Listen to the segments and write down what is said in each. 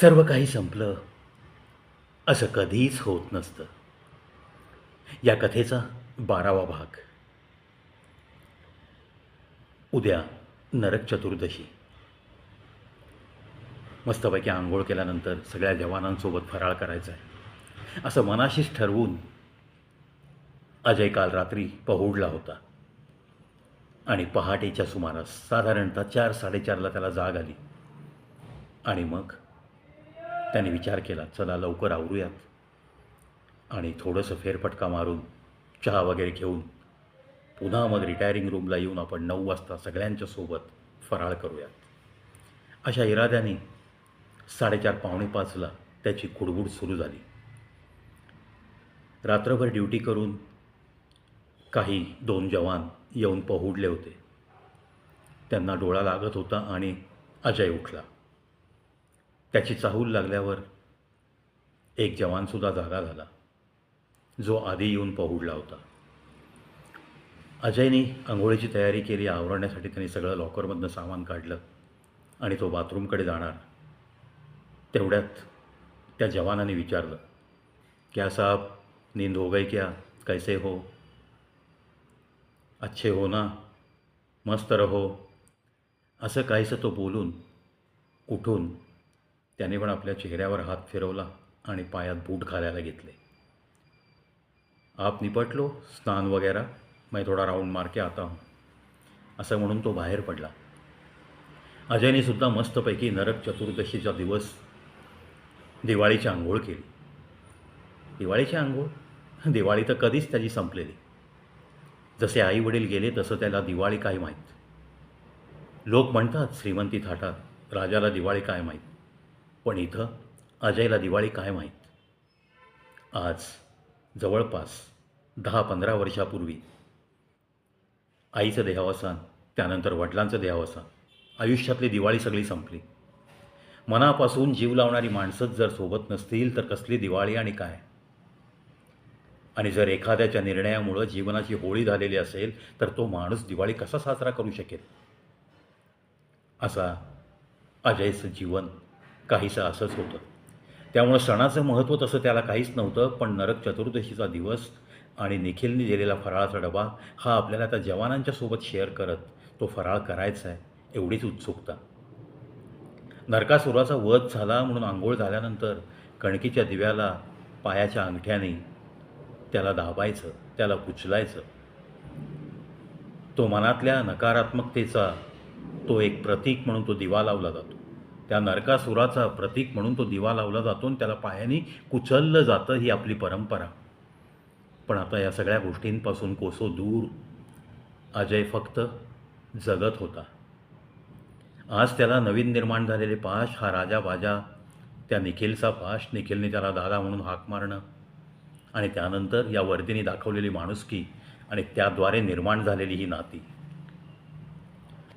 सर्व काही संपलं. असं कधीच होत नसतं. या कथेचा बारावा भाग. उद्या नरक चतुर्दशी. मस्तपैकी आंघोळ केल्यानंतर सगळ्या जवानांसोबत फराळ करायचा आहे असं मनाशीच ठरवून अजय काल रात्री पहुडला होता. आणि पहाटेच्या सुमारास साधारणतः चार साडेचारला त्याला जाग आली. आणि मग त्याने विचार केला चला लवकर आवरूयात. आणि थोडंसं फेरफटका मारून चहा वगैरे घेऊन पुन्हा मग रिटायरिंग रूमला येऊन आपण नऊ वाजता सगळ्यांच्या सोबत फराळ करूयात. अशा इराद्याने साडेचार पावणे पाचला त्याची कुडबुड सुरू झाली. रात्रभर ड्युटी करून काही दोन जवान येऊन पहुडले होते. त्यांना डोळा लागत होता आणि अजय उठला. त्याची चाहूल लागल्यावर एक जवानसुद्धा जागा झाला. जो आधी येऊन पहुडला होता. अजयने आंघोळीची तयारी केली आवरण्यासाठी त्यांनी सगळं लॉकरमधनं सामान काढलं आणि तो बाथरूमकडे जाणार. तेवढ्यात त्या जवानाने विचारलं क्या साहब नींद हो गई क्या? कैसे हो? अच्छे हो ना? मस्त रहो. असं काहीसं तो बोलून उठून त्याने पण आपल्या चेहऱ्यावर हात फिरवला आणि पायात बूट घालायला घेतले. आप निपटलो स्नान वगैरे मैं थोडा राऊंड मार के आता हूं. असं म्हणून तो बाहेर पडला. अजयने सुद्धा मस्तपैकी नरक चतुर्दशीचा दिवस दिवाळीची आंघोळ केली. दिवाळीची आंघोळ? दिवाळी तर कधीच त्याची संपलेली. जसे आई वडील गेले तसं त्याला दिवाळी काय माहीत? लोक म्हणतात श्रीमंती थाटात. राजाला दिवाळी काय माहीत? पण इथं अजयला दिवाळी काय माहीत? आज जवळपास दहा पंधरा वर्षापूर्वी आईचं देहावसान त्यानंतर वडिलांचं देहावसान आयुष्यातली दिवाळी सगळी संपली. मनापासून जीव लावणारी माणसंच जर सोबत नसतील तर कसली दिवाळी आणि काय? आणि जर एखाद्याच्या निर्णयामुळं जीवनाची होळी झालेली असेल तर तो माणूस दिवाळी कसा साजरा करू शकेल? असा अजयचं जीवन काहीसं असंच होतं. त्यामुळं सणाचं महत्त्व तसं त्याला काहीच नव्हतं पण नरक चतुर्दशीचा दिवस आणि निखिलने दिलेला फराळाचा डबा हा आपल्याला त्या जवानांच्या सोबत शेअर करत तो फराळ करायचा आहे एवढीच उत्सुकता. नरकासुराचा वध झाला म्हणून आंघोळ झाल्यानंतर कणकीच्या दिव्याला पायाच्या अंगठ्याने त्याला दाबायचं त्याला कुचलायचं. तो मनातल्या नकारात्मकतेचा तो एक प्रतीक म्हणून तो दिवा लावला जातो. त्या नरकासुराचा प्रतीक म्हणून तो दिवा लावला जातो आणि त्याला पायाने कुचललं जातं ही आपली परंपरा. पण आता या सगळ्या गोष्टींपासून कोसो दूर. अजय फक्त जगत होता. आज त्याला नवीन निर्माण झालेले पाश हा राजा बाजा त्या निखिलचा पाश निखिलने त्याला दादा म्हणून हाक मारणं आणि त्यानंतर या वर्दीने दाखवलेली माणुसकी आणि त्याद्वारे निर्माण झालेली ही नाती.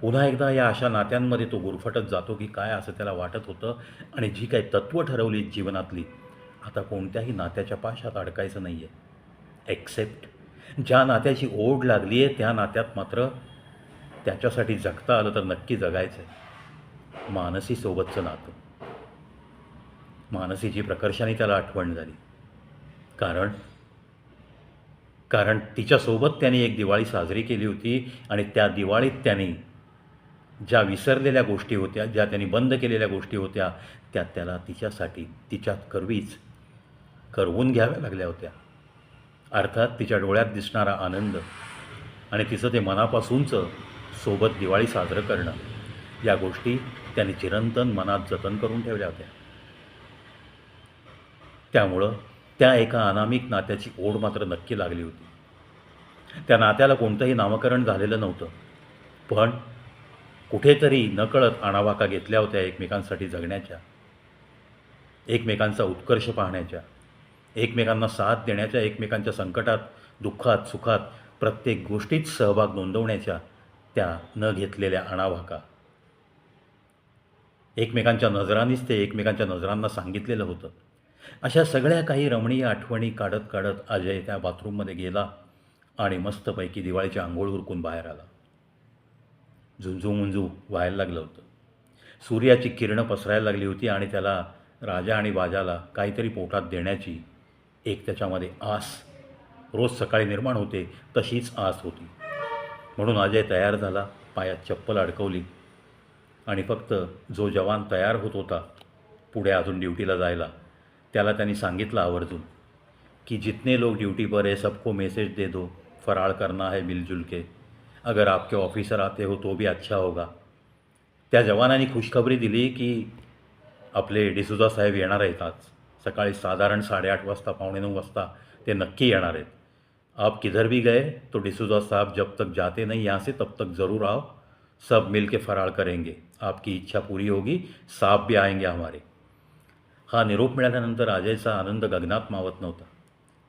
पुन्हा एकदा या अशा नात्यांमध्ये तो गुरफटत जातो की काय असं त्याला वाटत होतं आणि जी काही तत्त्व ठरवली जीवनातली आता कोणत्याही नात्याच्या पाशात अडकायचं नाही आहे एक्सेप्ट ज्या नात्याची ओढ लागली आहे त्या नात्यात मात्र त्याच्यासाठी जगता आलं तर नक्की जगायचं आहे मानसीसोबतचं नातं. मानसीची प्रकर्षाने त्याला आठवण झाली. कारण कारण तिच्यासोबत त्याने एक दिवाळी साजरी केली होती आणि त्या दिवाळीत त्याने ज्या विसरलेल्या गोष्टी होत्या ज्या त्यांनी बंद केलेल्या गोष्टी होत्या त्या त्याला तिच्यासाठी तिच्यात करवीच करवून घ्याव्या लागल्या होत्या. अर्थात तिच्या डोळ्यात दिसणारा आनंद आणि तिचं ते मनापासूनचं सोबत दिवाळी साजरं करणं या गोष्टी त्याने चिरंतन मनात जतन करून ठेवल्या होत्या. त्यामुळं त्या एका अनामिक नात्याची ओढ मात्र नक्की लागली होती. त्या नात्याला कोणतंही नामकरण झालेलं नव्हतं. पण कुठेतरी नकळत आणावाका घेतल्या होत्या एकमेकांसाठी जगण्याच्या एकमेकांचा उत्कर्ष पाहण्याच्या एकमेकांना साथ देण्याच्या एकमेकांच्या संकटात दुःखात सुखात प्रत्येक गोष्टीत सहभाग नोंदवण्याच्या त्या न घेतलेल्या आणावाका. एकमेकांच्या नजरांनीच ते एकमेकांच्या नजरांना सांगितलेलं होतं. अशा सगळ्या काही रमणीय आठवणी काढत काढत अजय त्या बाथरूममध्ये गेला आणि मस्तपैकी दिवाळीच्या आंघोळ उरकून बाहेर आला. झुंजू मुंजू व्हायला लागलं होतं. सूर्याची किरणं पसरायला लागली होती आणि त्याला राजा आणि बाजाला काहीतरी पोटात देण्याची एक त्याच्यामध्ये आस रोज सकाळी निर्माण होते तशीच आस होती. म्हणून अजय तयार झाला पायात चप्पल अडकवली आणि फक्त जो जवान तयार होत होता पुढे अजून ड्युटीला जायला त्याला त्यांनी सांगितलं आवर्जून कि जितने लोग ड्यूटी पर है सबको मैसेज दे दो फराळ करना है मिलजुल के. अगर आपके ऑफिसर आते हो तो भी अच्छा होगा। त्या जवानांनी खुशखबरी दिली की आपले डिसुजा साहेब येणार आहेत आज. सकाळी साधारण साडेआठ वाजता पावणे नऊ वाजता ते नक्की येणार आहेत. आप किधर भी गए तो डिसुजा साहब जब तक जाते नहीं यहाँ से तब तक ज़रूर आओ। सब मिल के फराळ करेंगे। आपकी इच्छा पूरी होगी। साहब भी आएंगे हमारे। हा निरोप मिळाल्यानंतर अजयचा आनंद गगनात मावत नव्हता.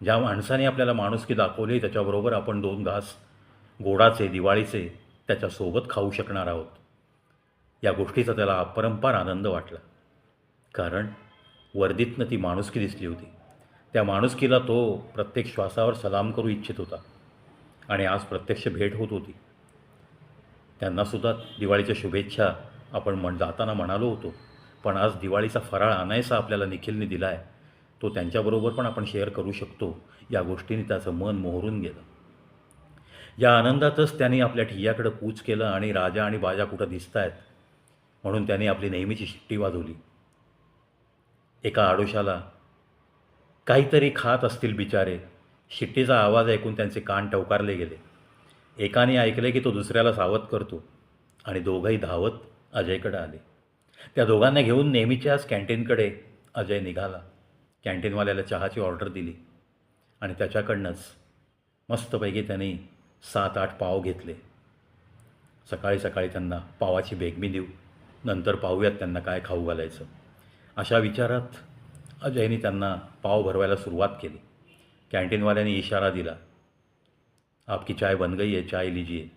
ज्या माणसाने आपल्याला माणुसकी दाखवली त्याच्याबरोबर आपण दोन घास गोडाचे दिवाळीचे त्याच्यासोबत खाऊ शकणार आहोत. या गोष्टीचा त्याला अपरंपार आनंद वाटला. कारण वर्दीतनं ती माणुसकी दिसली होती. त्या माणुसकीला तो प्रत्येक श्वासावर सलाम करू इच्छित होता आणि आज प्रत्यक्ष भेट होत होती. त्यांनासुद्धा दिवाळीच्या शुभेच्छा आपण म्हण जाताना म्हणालो होतो पण आज दिवाळीचा फराळ आणायचा आपल्याला निखिलने दिला आहे तो त्यांच्याबरोबर पण आपण शेअर करू शकतो या गोष्टीने त्याचं मन मोहरून गेलं. या आनंदातच त्यांनी आपल्या ठिय्याकडं कूच केलं आणि राजा आणि बाजा कुठं दिसत आहेत म्हणून त्यांनी आपली नेहमीची शिट्टी वाजवली. एका आडोशाला काहीतरी खात असतील बिचारे. शिट्टीचा आवाज ऐकून त्यांचे कान टवकारले गेले. एकाने ऐकले की तो दुसऱ्याला सावध करतो आणि दोघंही धावत अजयकडे आले. त्या दोघांना घेऊन नेहमीच्याच कॅन्टीनकडे अजय निघाला. कॅन्टीनवाल्याला चहाची ऑर्डर दिली आणि त्याच्याकडनंच मस्तपैकी त्यांनी सात आठ पाव घेतले. सकाळी सकाळी त्यांना पावाची बेगमी देऊ. नंतर पाहूयात त्यांना काय खाऊ घालायचं. अशा विचारात अजयने त्यांना पाव भरवायला सुरुवात केली. कॅन्टीनवाल्याने इशारा दिला. आपकी चाय बन गई आहे चाय लीजिए.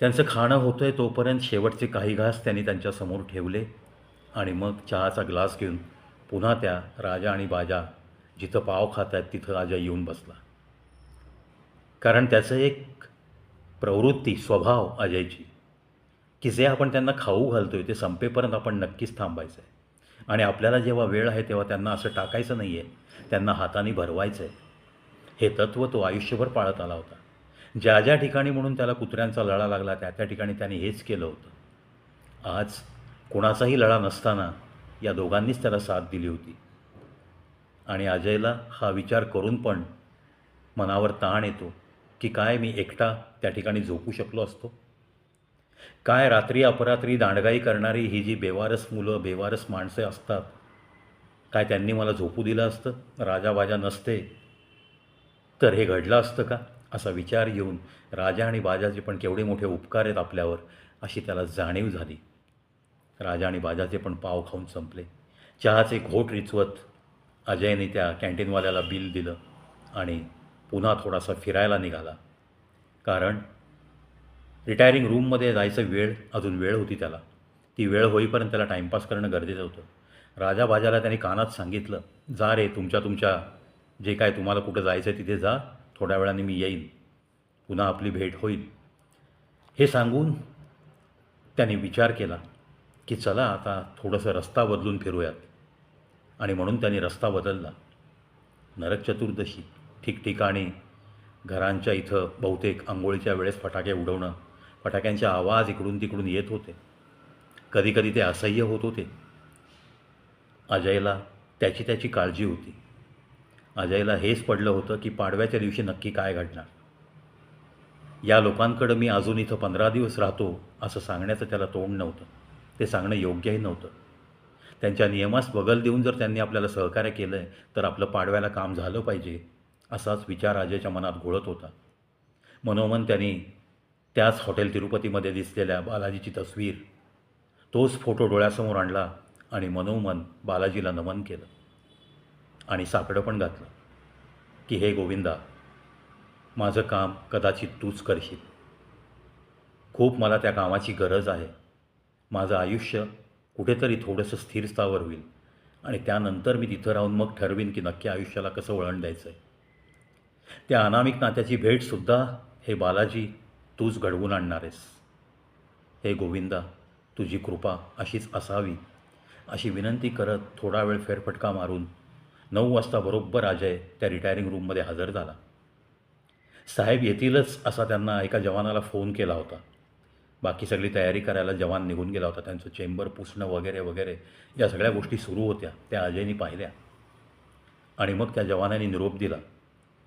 त्यांचं खाणं होतं आहे तोपर्यंत शेवटचे काही घास त्यांनी त्यांच्यासमोर ठेवले आणि मग चहाचा ग्लास घेऊन पुन्हा त्या राजा आणि बाजा जिथं पाव खात आहेत तिथं राजा येऊन बसला. कारण त्याचं एक प्रवृत्ती स्वभाव अजयची की जे आपण त्यांना खाऊ घालतो आहे ते संपेपर्यंत आपण नक्कीच थांबायचं आहे आणि आपल्याला जेव्हा वेळ आहे तेव्हा त्यांना असं टाकायचं नाही आहे त्यांना हाताने भरवायचं आहे हे तत्त्व तो आयुष्यभर पाळत आला होता. ज्या ज्या ठिकाणी म्हणून त्याला कुत्र्यांचा लळा लागला त्या त्या ठिकाणी त्याने हेच केलं होतं. आज कुणाचाही लळा नसताना या दोघांनीच त्याला साथ दिली होती. आणि अजयला हा विचार करून पण मनावर ताण येतो. की काय मी एकटा त्या ठिकाणी झोपू शकलो असतो? काय रात्री अपरात्री दांडगाई करणारी ही जी बेवारस मुलं बेवारस माणसे असतात काय त्यांनी मला झोपू दिलं असतं? राजाबाजा नसते. तर हे घडलं असतं का? असा विचार येऊन राजा आणि बाजाचे पण केवढे मोठे उपकार आहेत आपल्यावर अशी त्याला जाणीव झाली. राजा आणि बाजाचे पण पाव खाऊन संपले. चहाचे घोट रिचवत अजयने त्या कॅन्टीनवाल्याला बिल दिलं आणि पुन्हा थोडासा फिरायला निघाला. कारण रिटायरिंग रूममध्ये जायचं वेळ अजून वेळ होती त्याला. ती वेळ होईपर्यंत त्याला टाईमपास करणं गरजेचं होतं. राजा बाजाला त्यांनी कानात सांगितलं जा रे तुमच्या तुमच्या जे काय तुम्हाला कुठं जायचं आहे तिथे जा थोड्या वेळाने मी येईन. पुन्हा आपली भेट होईल. हे सांगून त्याने विचार केला की चला आता थोडंसं रस्ता बदलून फिरूयात. आणि म्हणून त्यांनी रस्ता बदलला. नरक चतुर्दशी. ठिकठिकाणी घरांच्या इथं बहुतेक आंघोळीच्या वेळेस फटाके उडवणं फटाक्यांचे आवाज इकडून तिकडून येत होते. कधीकधी ते असह्य होत होते. अजयला त्याची त्याची काळजी होती. अजयला हेच पडलं होतं की पाडव्याच्या दिवशी नक्की काय घडणार. या लोकांकडं मी अजून इथं पंधरा दिवस राहतो असं सांगण्याचं त्याला तोंड नव्हतं. ते सांगणं योग्यही नव्हतं. त्यांच्या नियमास बगल देऊन जर त्यांनी आपल्याला सहकार्य केलं आहे तर आपलं पाडव्याला काम झालं पाहिजे. असाच विचार अजयच्या मनात घोळत होता. मनोमन त्यांनी त्याच हॉटेल तिरुपतीमध्ये दिसलेल्या बालाजीची तस्वीर तोच फोटो डोळ्यासमोर आणला आणि मनोमन बालाजीला नमन केलं आणि साकडं पण घातलं की हे गोविंदा माझं काम कदाचित तूच करशील. खूप मला त्या कामाची गरज आहे. माझं आयुष्य कुठेतरी थोडंसं स्थिर स्थावर होईल आणि त्यानंतर मी तिथं राहून मग ठरवीन की नक्की आयुष्याला कसं वळण द्यायचं आहे त्या अनामिक नात्याची भेटसुद्धा हे बालाजी तूच घडवून आणणार आहेस हे गोविंदा तुझी कृपा अशीच असावी अशी विनंती करत थोडा वेळ फेरफटका मारून नऊ वाजता बरोबर अजय त्या रिटायरिंग रूममध्ये हजर झाला. साहेब येतीलच असा त्यांना एका जवानाला फोन केला होता. बाकी सगळी तयारी करायला जवान निघून गेला होता. त्यांचं चेंबर पुसणं वगैरे वगैरे या सगळ्या गोष्टी सुरू होत्या. त्या अजयनी पाहिल्या. आणि मग त्या जवानाने निरोप दिला.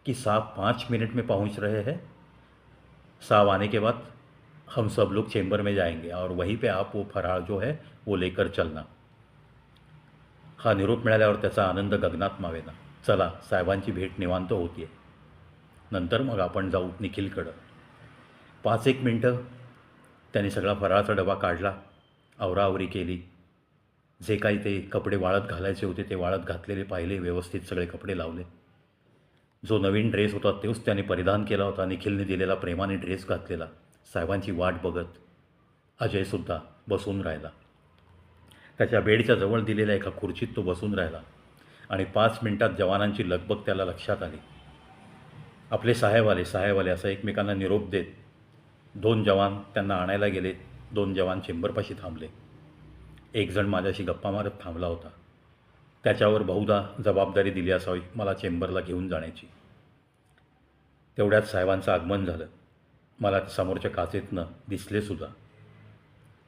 कि साहब पाँच मिनट में पहुंच रहे हैं। साहब आने के बाद हम सब लोग चेंबर में जाएंगे और वहीं पे आप वो फराळ जो है वो लेकर चलना। हा निरोप मिळाल्यावर त्याचा आनंद गगनात मावेना। चला साहेबांची भेट निवांत होतीये नंतर मग आपण जाऊ निखिलकडं। पाच एक मिनटं त्यांनी सगळा फराळाचा डबा काढला आवराआवरी केली. जे काही ते कपडे वाळत घालायचे होते ते वाळत घातलेले पाहिले व्यवस्थित सगळे कपडे लावले. जो नवीन ड्रेस होता तोच त्याने परिधान केला होता. निखिलने दिलेला प्रेमाने ड्रेस घातलेला. साहेबांची वाट बघत अजयसुद्धा बसून राहिला. त्याच्या बेडच्या जवळ दिलेल्या एका खुर्चीत तो बसून राहिला आणि पाच मिनिटात जवानांची लगबग त्याला लक्षात आली. आपले साहेब आले साहेब आले असं एकमेकांना निरोप देत दोन जवान त्यांना आणायला गेले दोन जवान चेंबरपाशी थांबले. एकजण माझ्याशी गप्पा मारत थांबला होता. त्याच्यावर बहुधा जबाबदारी दिली असावी मला चेंबरला घेऊन जाण्याची. तेवढ्यात साहेबांचं आगमन झालं. मला समोरच्या काचेतनं दिसलेसुद्धा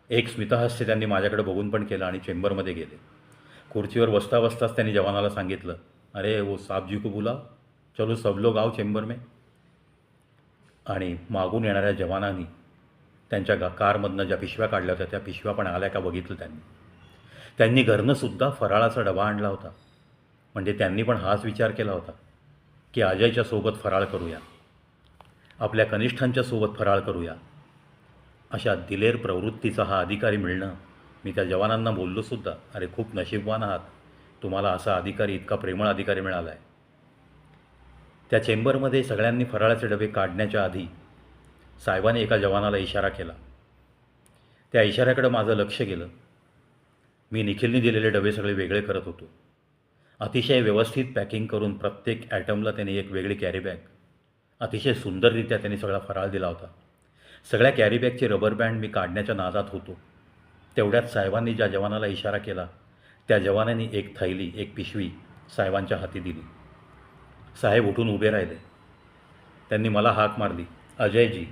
एक स्मितहास्य त्यांनी माझ्याकडे बघून पण केलं आणि चेंबरमध्ये गेले. खुर्चीवर बसता बसताच त्यांनी जवानाला सांगितलं अरे वो साबजी को बुलाव चलो सब लोग आओ चेंबर में. आणि मागून येणाऱ्या जवानांनी त्यांच्या गा कारमधनं ज्या पिशव्या काढल्या होत्या त्या पिशव्या पण आल्या का बघितलं त्यांनी. त्यांनी घरनंसुद्धा फराळाचा डबा आणला होता. म्हणजे त्यांनी पण हाच विचार केला होता की अजयच्या सोबत फराळ करूया. आपल्या कनिष्ठांच्या सोबत फराळ करूया. अशा दिलेर प्रवृत्तीचा हा अधिकारी मिळणं मी त्या जवानांना बोललोसुद्धा अरे खूप नशीबवान आहात. तुम्हाला असा अधिकारी इतका प्रेमळ अधिकारी मिळाला आहे त्या चेंबरमध्ये सगळ्यांनी फराळाचे डबे काढण्याच्या आधी साहेबाने एका जवानाला इशारा केला. त्या इशाऱ्याकडं माझं लक्ष गेलं. मी निखिलने दिलेले डबे सगळे वेगळे करत होतो. अतिशय व्यवस्थित पॅकिंग करून प्रत्येक ॲटमला त्याने एक वेगळी कॅरीबॅग अतिशय सुंदररित्या त्यांनी सगळा फराळ दिला होता. सगळ्या कॅरीबॅगचे रबर बँड मी काढण्याच्या नादात होतो. तेवढ्यात साहेबांनी ज्या जवानाला इशारा केला त्या जवानाने एक थैली एक पिशवी साहेबांच्या हाती दिली. साहेब उठून उभे राहिले. त्यांनी मला हाक मारली अजय जी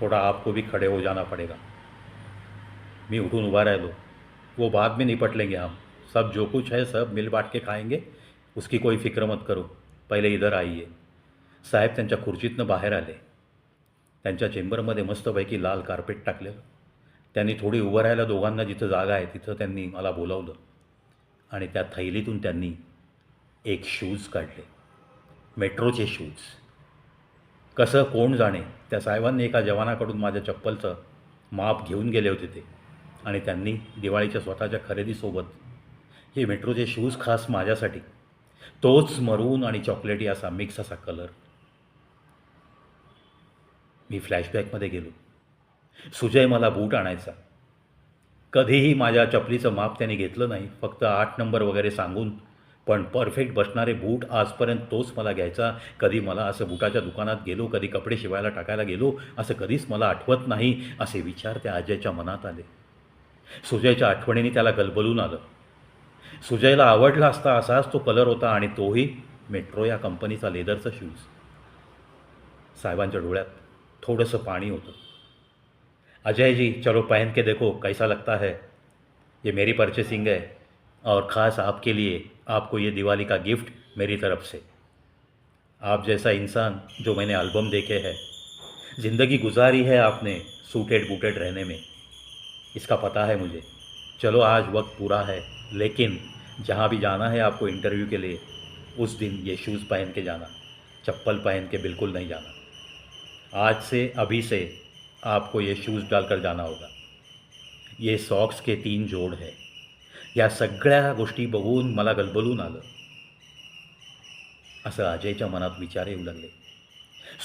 थोड़ा आपको भी खड़े हो जाना पड़ेगा. मी उठून उभा राहिलो. वो बाद में निपट लेंगे हम. सब जो कुछ है सब मिल बांट के खाएंगे. उसकी कोई फिक्र मत करो. पहिले इधर आइए. साहेब त्यांच्या खुर्चीतनं बाहेर आले. त्यांच्या चेंबरमध्ये मस्तपैकी लाल कार्पेट टाकलेलं. त्यांनी थोडी उभं राहायला दोघांना जिथं जागा आहे तिथं त्यांनी मला बोलावलं. आणि त्या थैलीतून त्यांनी एक शूज काढले. मेट्रोचे शूज कसं कोण जाणे त्या साहेबांनी एका जवानाकडून माझ्या चप्पलचं माप घेऊन गेले होते ते. आणि त्यांनी दिवाळीच्या स्वतःच्या खरेदीसोबत हे मेट्रोचे शूज खास माझ्यासाठी. तोच मरून आणि चॉकलेटी असा मिक्स असा कलर मी फ्लॅशबॅकमध्ये गेलो. सुजय मला बूट आणायचा. कधीही माझ्या चपलीचं माप त्याने घेतलं नाही फक्त आठ नंबर वगैरे सांगून पण परफेक्ट बसणारे बूट आजपर्यंत तोच मला घ्यायचा. कधी मला असं बुटाच्या दुकानात गेलो कधी कपडे शिवायला टाकायला गेलो असं कधीच मला आठवत नाही असे विचार त्या अजयच्या मनात आले. सुजयच्या आठवणीने त्याला गलबलून आलं. सुजयला आवडला असता असाच तो कलर होता आणि तोही मेट्रो या कंपनीचा लेदरचा शूज साहेबांच्या डोळ्यात थोडंसं पाणी होतं अजय जी, चलो पहन के देखो कैसा लगता है। ये मेरी परचेसिंग है और ख़ास आपके लिए आपको ये दिवाली का गिफ्ट मेरी तरफ़ से। आप जैसा इंसान जो मैंने एल्बम देखे है, ज़िंदगी गुजारी है आपने सूटेड बूटेड रहने में। इसका पता है मुझे। चलो आज वक्त पूरा है, लेकिन जहाँ भी जाना है आपको इंटरव्यू के लिए, उस दिन ये शूज़ पहन के जाना। चप्पल पहन के बिल्कुल नहीं जाना। आज से अभी से आपको ये शूज़ डालकर जाना होगा। ये सॉक्स के तीन जोड है। या सगळ्या गोष्टी बघून मला गलबलून आलं। असं अजयच्या मनात विचार येऊ लागले.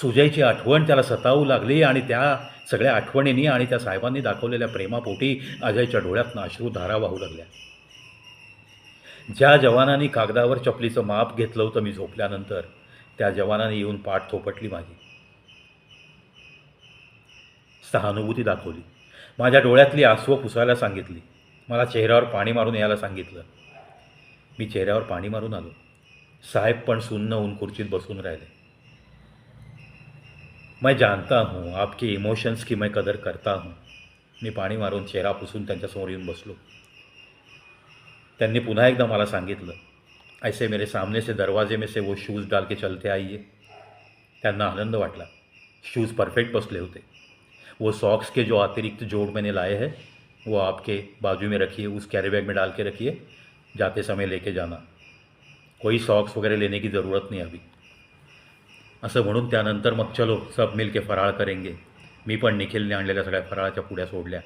सुजयची आठवण त्याला सतावू लागली आणि त्या सगळ्या आठवणींनी आणि त्या साहेबांनी दाखवलेल्या प्रेमापोटी अजयच्या डोळ्यातनं अश्रूधारा वाहू लागल्या. ज्या जवानांनी कागदावर चपलीचं माप घेतलं होतं मी झोपल्यानंतर त्या जवानाने येऊन पाठ थोपटली माझी. सहानुभूती दाखवली. माझ्या डोळ्यातली आसवं पुसायला सांगितली. मला चेहऱ्यावर पाणी मारून यायला सांगितलं. मी चेहऱ्यावर पाणी मारून आलो. साहेब पण सुन्न होऊन खुर्चीत बसून राहिले. मैं जानता हूँ आपके इमोशन्स की मैं कदर करता हूँ. मी पाणी मारून चेहरा पुसून त्यांच्यासमोर येऊन बसलो. त्यांनी पुन्हा एकदा मला सांगितलं ऐसे मेरे सामने से दरवाजे में से वो शूज़ डाल के चलते आइए. त्यांना आनंद वाटला. शूज़ परफेक्ट बसले होते. वो सॉक्स के जो अतिरिक्त जोड़ मैंने लाए हैं वो आपके बाजू में रखिए उस कैरी बैग में डाल के रखिए जाते समय लेके जाना। कोई सॉक्स वगैरह लेने की ज़रूरत नहीं अभी। असं म्हणून त्यानंतर मग चलो सब मिल के फराळ करेंगे। मी पण निखिलने आणलेल्या सगळ्या फराळाच्या पुड्या सोडल्या.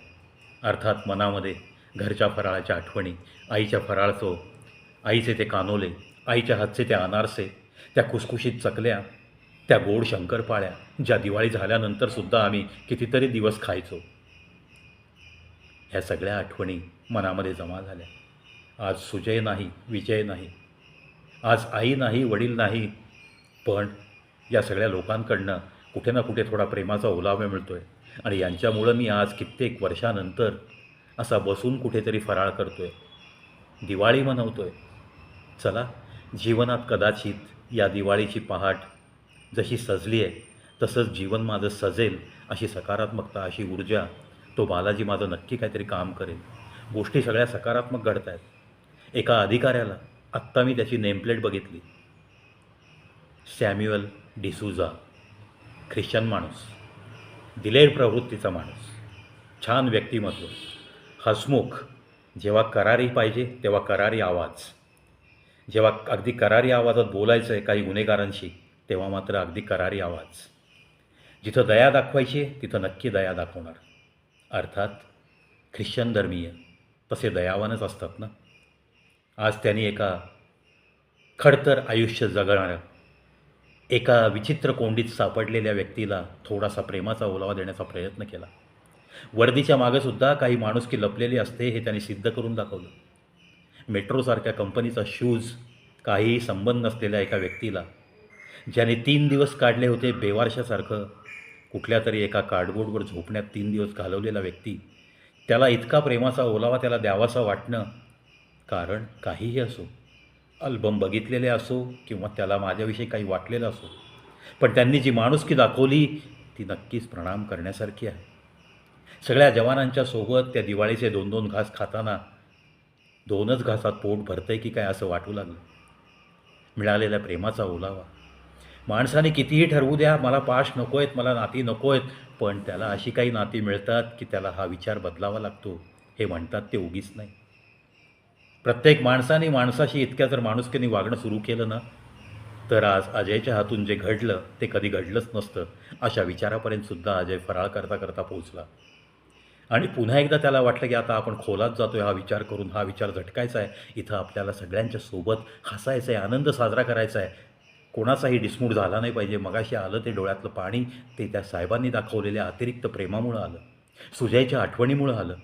अर्थात मनामध्ये घरच्या फराळाच्या आठवणी आईच्या फराळचो आईचे ते कानोले आईच्या हातचे ते अनारसे त्या खुसखुशीत चकल्या त्या गोड शंकरपाळ्या ज्या दिवाळी झाल्यानंतरसुद्धा आम्ही कितीतरी दिवस खायचो. ह्या सगळ्या आठवणी मनामध्ये जमा झाल्या. आज सुजय नाही विजय नाही. आज आई नाही वडील नाही. पण या सगळ्या लोकांकडनं कुठे ना कुठे थोडा प्रेमाचा ओलावा मिळतो आहे आणि यांच्यामुळं मी आज कित्येक वर्षानंतर असा बसून कुठेतरी फराळ करतो आहे दिवाळी मनवतो आहे चला जीवनात कदाचित या दिवाळीची पहाट जशी सजली आहे तसंच जीवन माझं सजेल अशी सकारात्मकता अशी ऊर्जा. तो बालाजी माझं नक्की काहीतरी काम करेल. गोष्टी सगळ्या सकारात्मक घडत आहेत एका अधिकाऱ्याला आत्ता मी त्याची नेमप्लेट बघितली. सॅम्युअल डिसूजा ख्रिश्चन माणूस. दिलेर प्रवृत्तीचा माणूस. छान व्यक्तिमत्व. हसमुख. जेव्हा करारी पाहिजे तेव्हा करारी आवाज. जेव्हा अगदी करारी आवाजात बोलायचं आहे काही गुन्हेगारांशी तेव्हा मात्र अगदी करारी आवाज. जिथं दया दाखवायची तिथं नक्की दया दाखवणार. अर्थात ख्रिश्चन धर्मीय तसे दयावानच असतात ना? आज त्यांनी एका खडतर आयुष्य जगणाऱ्या एका विचित्र कोंडीत सापडलेल्या व्यक्तीला थोडासा प्रेमाचा ओलावा देण्याचा प्रयत्न केला. वर्दीच्या मागंसुद्धा काही माणुसकी लपलेली असते हे त्यांनी सिद्ध करून दाखवलं. मेट्रोसारख्या कंपनीचा शूज काहीही संबंध नसलेल्या एका व्यक्तीला ज्याने तीन दिवस काढले होते बेवारशासारखं कुठल्या तरी एका कार्डबोर्डवर झोपण्यात तीन दिवस घालवलेला व्यक्ती त्याला इतका प्रेमाचा ओलावा त्याला द्यावासा वाटणं कारण काहीही असो अल्बम बघितलेले असो किंवा त्याला माझ्याविषयी काही वाटलेलं असो पण त्यांनी जी माणुसकी दाखवली ती नक्कीच प्रणाम करण्यासारखी आहे. सगळ्या जवानांच्या सोबत त्या दिवाळीचे दोन दोन घास खाताना दोनच घासात पोट भरतंय की काय असं वाटू लागलं. मिळालेल्या प्रेमाचा ओलावा माणसाने कितीही ठरवू द्या मला पाश नको आहेत मला नाती नको आहेत पण त्याला अशी काही नाती मिळतात की त्याला हा विचार बदलावा लागतो. हे म्हणतात ते उगीच नाही. प्रत्येक माणसाने माणसाशी इतक्या जर माणुसकीने वागणं सुरू केलं ना तर आज अजयच्या हातून जे घडलं ते कधी घडलंच नसतं. अशा विचारापर्यंत सुद्धा अजय फराळ करता करता पोहोचला. आणि पुन्हा एकदा त्याला वाटलं की आता आपण खोलात जातोय हा विचार करून हा विचार झटकायचा आहे. इथं आपल्याला सगळ्यांच्या सोबत हसायचं आहे आनंद साजरा करायचा आहे. कोणाचाही डिस्मूड झाला नाही पाहिजे. मगाशी आलं ते डोळ्यातलं पाणी ते त्या साहेबांनी दाखवलेल्या अतिरिक्त प्रेमामुळं आलं. सुजयच्या आठवणीमुळं आलं.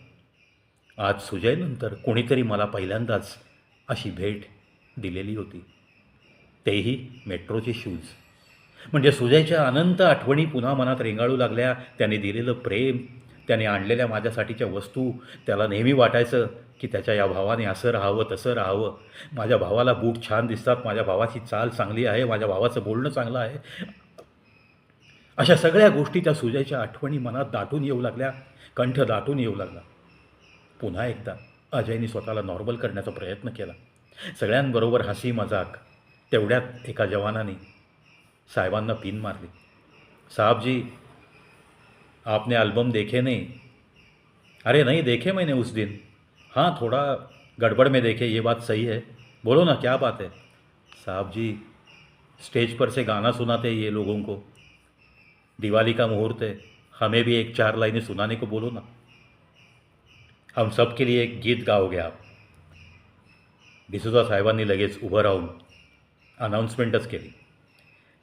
आज सुजयनंतर कोणीतरी मला पहिल्यांदाच अशी भेट दिलेली होती. तेही मेट्रोचे शूज म्हणजे सुजयच्या अनंत आठवणी पुन्हा मनात रेंगाळू लागल्या. त्याने दिलेलं प्रेम त्याने आणलेल्या माझ्यासाठीच्या वस्तू त्याला नेहमी वाटायचं की त्याच्या या भावाने असं राहावं तसं राहावं. माझ्या भावाला बूट छान दिसतात. माझ्या भावाची चाल चांगली आहे. माझ्या भावाचं बोलणं चांगलं आहे. अशा सगळ्या गोष्टी त्या सुजयच्या आठवणी मनात दाटून येऊ लागल्या. कंठ दाटून येऊ लागला. पुन्हा एकदा अजयने स्वतःला नॉर्मल करण्याचा प्रयत्न केला. सगळ्यांबरोबर हसी मजाक. तेवढ्यात एका जवानाने साहेबांना पिन मारली. साहबजी आपने अल्बम देखे नाही? अरे नाही देखे मैंने उस दिन. हाँ थोड़ा गड़बड़ में देखे, ये बात सही है। बोलो ना, क्या बात है? साहब जी, स्टेज पर से गाना सुनाते ये लोगों को। दिवाली का मुहूर्त है। हमें भी एक चार लाइनें सुनाने को बोलो ना। हम सब के लिए एक गीत गाओगे आप। डिसुजा साहेबांनी लगेच उभं राहून अनाउंसमेंटच केली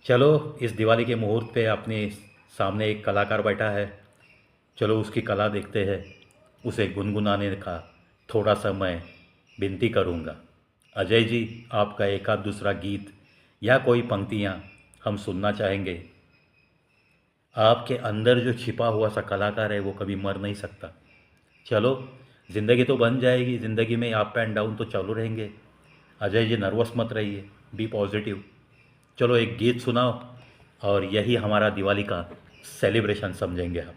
चलो, इस दिवाली के मुहूर्त पे अपने सामने एक कलाकार बैठा है। चलो, उसकी कला देखते हैं। उसे गुनगुनाने का थोड़ा सा मैं विनती करूँगा। अजय जी, आपका एक आध दूसरा गीत या कोई पंक्तियाँ हम सुनना चाहेंगे। आपके अंदर जो छिपा हुआ सा कलाकार है, वो कभी मर नहीं सकता। चलो, ज़िंदगी तो बन जाएगी, ज़िंदगी में अप एंड डाउन तो चालू रहेंगे। अजय जी नर्वस मत रहिए बी पॉजिटिव चलो, एक गीत सुनाओ, और यही हमारा दिवाली का सेलिब्रेशन समजेंगे हम।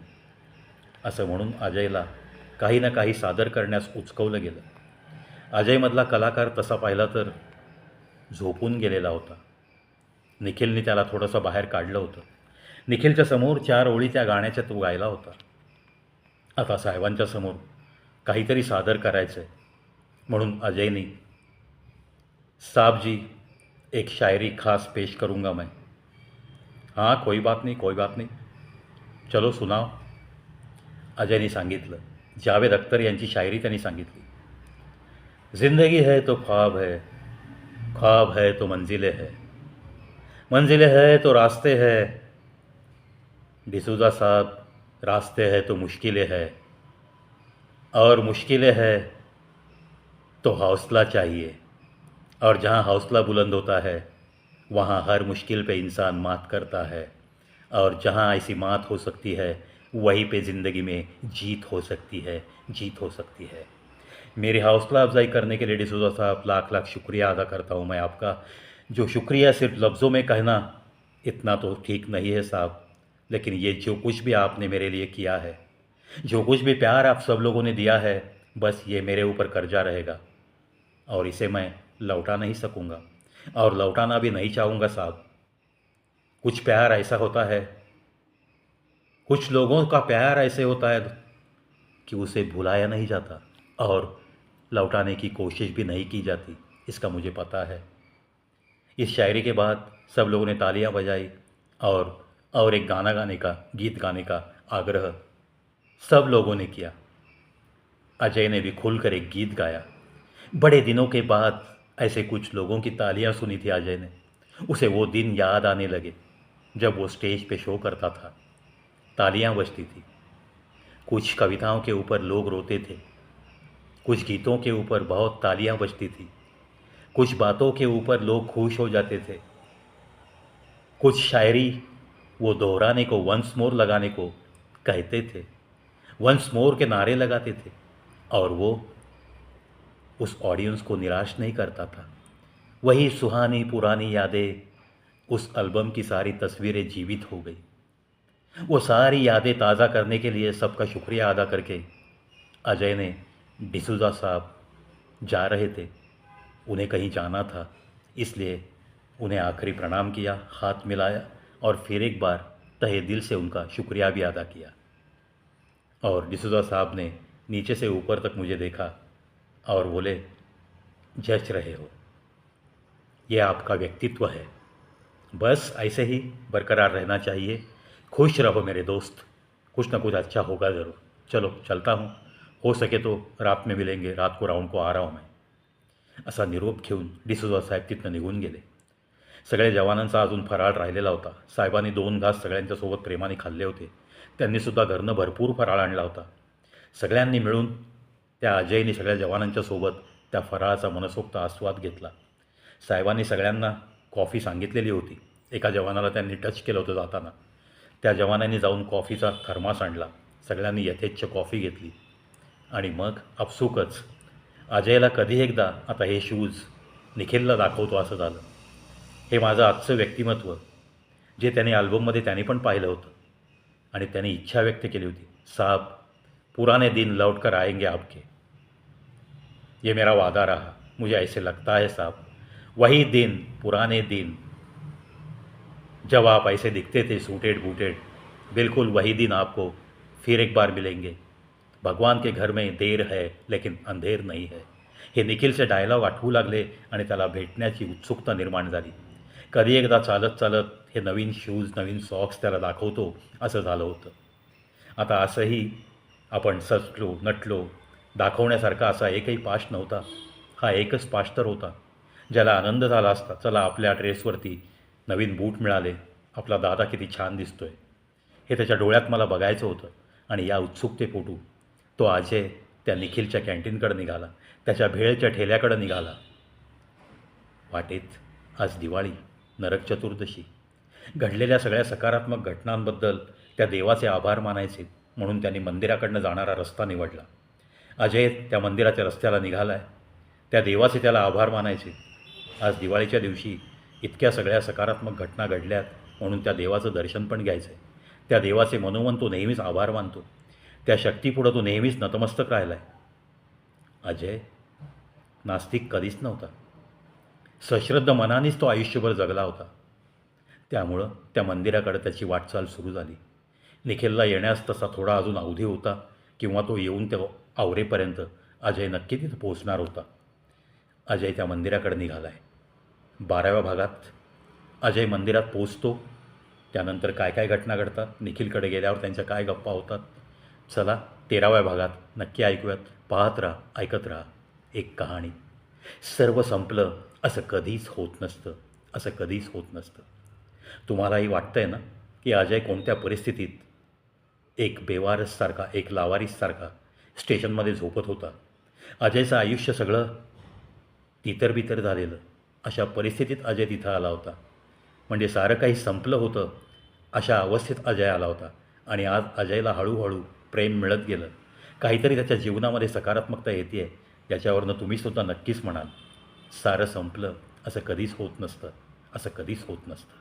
असं म्हणून अजयला काही ना काही सादर करण्यास उचकवलं गेलं. अजयमधला कलाकार तसा पाहिला तर झोपून गेलेला होता. निखिलने त्याला थोडंसं बाहेर काढलं होतं. निखिलच्या समोर चार ओळी त्या गाण्याच्या तो गायला होता. आता साहेबांच्या समोर काहीतरी सादर करायचं आहे म्हणून अजयने साबजी एक शायरी खास पेश करूंगा मैं. हां कोई बात नहीं कोई बात नहीं. चलो सुनाओ. अजयने सांगितलं. जावेद अख्तर यांची शायरी त्यांनी सांगितली. ज़िंदगी है तो ख्वाब है ख्वाब है तो मंजिलें है. मंजिलें है तो रास्ते है. डिसूजा साहब, रास्ते है तो मुश्किलें है. और मुश्किलें है तो हौसला चाहिए. और जहाँ हौसला बुलंद होता है, वहाँ हर मुश्किल पे इंसान मात करता है. और जहाँ ऐसी मात हो सकती है वहीं पे ज़िंदगी में जीत हो सकती है, जीत हो सकती है। मेरी हौसला अफजाई करने के लिए डिसूजा साहब, लाख लाख शुक्रिया अदा करता हूँ मैं आपका। जो शुक्रिया सिर्फ़ लफ्ज़ों में कहना इतना तो ठीक नहीं है साहब, लेकिन ये जो कुछ भी आपने मेरे लिए किया है, जो कुछ भी प्यार आप सब लोगों ने दिया है, बस ये मेरे ऊपर कर्जा रहेगा। और इसे मैं लौटा नहीं सकूँगा, और लौटाना भी नहीं चाहूँगा साहब। कुछ प्यार ऐसा होता है कुछ लोगों का प्यार ऐसे होता है कि उसे भुलाया नहीं जाता और लौटाने की कोशिश भी नहीं की जाती, इसका मुझे पता है। इस शायरी के बाद सब लोगों ने तालियाँ बजाई और और एक गाना गाने का, गीत गाने का आग्रह सब लोगों ने किया। अजय ने भी खुलकर एक गीत गाया। बड़े दिनों के बाद ऐसे कुछ लोगों की तालियाँ सुनी थी अजय ने। उसे वो दिन याद आने लगे जब वो स्टेज पे शो करता था। तालियाँ बजती थी। कुछ कविताओं के ऊपर लोग रोते थे। कुछ गीतों के ऊपर बहुत तालियाँ बजती थी। कुछ बातों के ऊपर लोग खुश हो जाते थे। कुछ शायरी वो दोहराने को वंस मोर लगाने को कहते थे। वंस मोर के नारे लगाते थे और वो उस ऑडियंस को निराश नहीं करता था। वही सुहानी पुरानी यादें उस एल्बम की सारी तस्वीरें जीवित हो गई। वो सारी यादें ताज़ा करने के लिए सबका शुक्रिया अदा करके। अजय ने डिसूजा साहब जा रहे थे। उन्हें कहीं जाना था, इसलिए उन्हें आखिरी प्रणाम किया, हाथ मिलाया और फिर एक बार तहे दिल से उनका शुक्रिया भी अदा किया। और डिसूजा साहब ने नीचे से ऊपर तक मुझे देखा और बोले जच रहे हो। ये आपका व्यक्तित्व है। बस ऐसे ही बरकरार रहना चाहिए। खुश रहो मेरे दोस्त। कुछ ना कुछ अच्छा होगा ज़रूर। चलो चलता हूँ। हो सके तो रात में मिलेंगे। रात को राऊंड को आ रहा हूँ मैं। असा निरोप घेऊन डिसोजा साहेब तिथनं निघून गेले। सगळ्या जवानांचा अजून फराळ राहिलेला होता। साहेबांनी दोन घास सगळ्यांच्यासोबत प्रेमाने खाल्ले होते. त्यांनीसुद्धा घरनं भरपूर फराळ आणला होता. सगळ्यांनी मिळून त्या अजयने सगळ्या जवानांच्या सोबत त्या फराळाचा मनसोक्त आस्वाद घेतला. साहेबांनी सगळ्यांना कॉफी सांगितलेली होती. एका जवानाला त्यांनी टच केलं होतं जाताना. त्या जवानांनी जाऊन कॉफीचा थर्मास आणला. सगळ्यांनी यथेच्छ कॉफी घेतली. आणि मग आपसुकच अजयला कधी एकदा आता हे शूज निखिलला दाखवतो असं झालं. हे माझं आजचं व्यक्तिमत्व जे त्याने अल्बममध्ये त्याने पण पाहिलं होतं. आणि त्याने इच्छा व्यक्त केली होती. साहब पुराने दिन लौट कर आएंगे आपके. ये मेरा वादा रहा. मुझे ऐसे लगता है साहब वही दिन पुराने दिन जब आप ऐसे दिखते थे सूटेड बूटेड बिल्कुल वही दिन आपको फिर एक बार मिलेंगे। भगवान के घर में देर है लेकिन अंधेर नहीं है। हे निखिलचे डायलॉग आठवू लागले आणि त्याला भेटण्याची उत्सुकता निर्माण झाली. कधी एकदा चालत चालत हे नवीन शूज नवीन सॉक्स त्याला दाखवतो असं झालं होतं. आता असंही आपण सचलो नटलो दाखवण्यासारखा असा एकही पाश नव्हता. हा एकच पाश तर होता. ज्याला आनंद झाला असता चला आपल्या ड्रेसवरती नवीन बूट मिळाले. आपला दादा किती छान दिसतोय. हे त्याच्या डोळ्यात मला बघायचं होतं आणि या उत्सुकतेपोटू तो अजय त्या निखिलच्या कॅन्टीनकडे निघाला. त्याच्या भेळच्या ठेल्याकडे निघाला. वाटेत आज दिवाळी नरक चतुर्दशी. घडलेल्या सगळ्या सकारात्मक घटनांबद्दल त्या देवाचे आभार मानायचे म्हणून त्यांनी मंदिराकडनं जाणारा रस्ता निवडला. अजय त्या मंदिराच्या रस्त्याला निघाला आहे त्या देवाचे त्याला आभार मानायचे. आज दिवाळीच्या दिवशी इतक्या सगळ्या सकारात्मक घटना घडल्यात म्हणून त्या देवाचं दर्शन पण घ्यायचं आहे त्या देवाचे मनोमन तो नेहमीच आभार मानतो. त्या शक्तीपुढं तो नेहमीच नतमस्तक राहिला आहे अजय नास्तिक कधीच नव्हता. सश्रद्ध मनानेच तो आयुष्यभर जगला होता. त्यामुळं त्या मंदिराकडे त्याची वाटचाल सुरू झाली. निखिलला येण्यास तसा थोडा अजून अवधी होता किंवा तो येऊन त्या आवरेपर्यंत अजय नक्की तिथं पोहोचणार होता. अजय त्या मंदिराकडे निघाला आहे बाराव्या भागात अजय मंदिरात पोचतो त्यानंतर काय काय घटना घडतात? निखिलकडे गेल्यावर त्यांच्या काय गप्पा होतात? चला तेराव्या भागात नक्की ऐकूयात. पाहत राहा ऐकत राहा. एक कहाणी. सर्व संपलं असं कधीच होत नसतं. असं कधीच होत नसतं. तुम्हालाही वाटतं आहे ना की अजय कोणत्या परिस्थितीत एक बेवारससारखा एक लावारीससारखा स्टेशनमध्ये झोपत होता? अजयचं आयुष्य सगळं तितरबितर झालेलं. अशा परिस्थितीत अजय तिथं आला होता. म्हणजे सारं काही संपलं होतं अशा अवस्थेत अजय आला होता. आणि आज अजयला हळूहळू प्रेम मिळत गेलं. काहीतरी त्याच्या जीवनामध्ये सकारात्मकता येते आहे याच्यावरनं तुम्हीसुद्धा नक्कीच म्हणाल. सारं संपलं असं कधीच होत नसतं असं कधीच होत नसतं.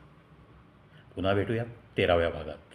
पुन्हा भेटूया तेराव्या भागात.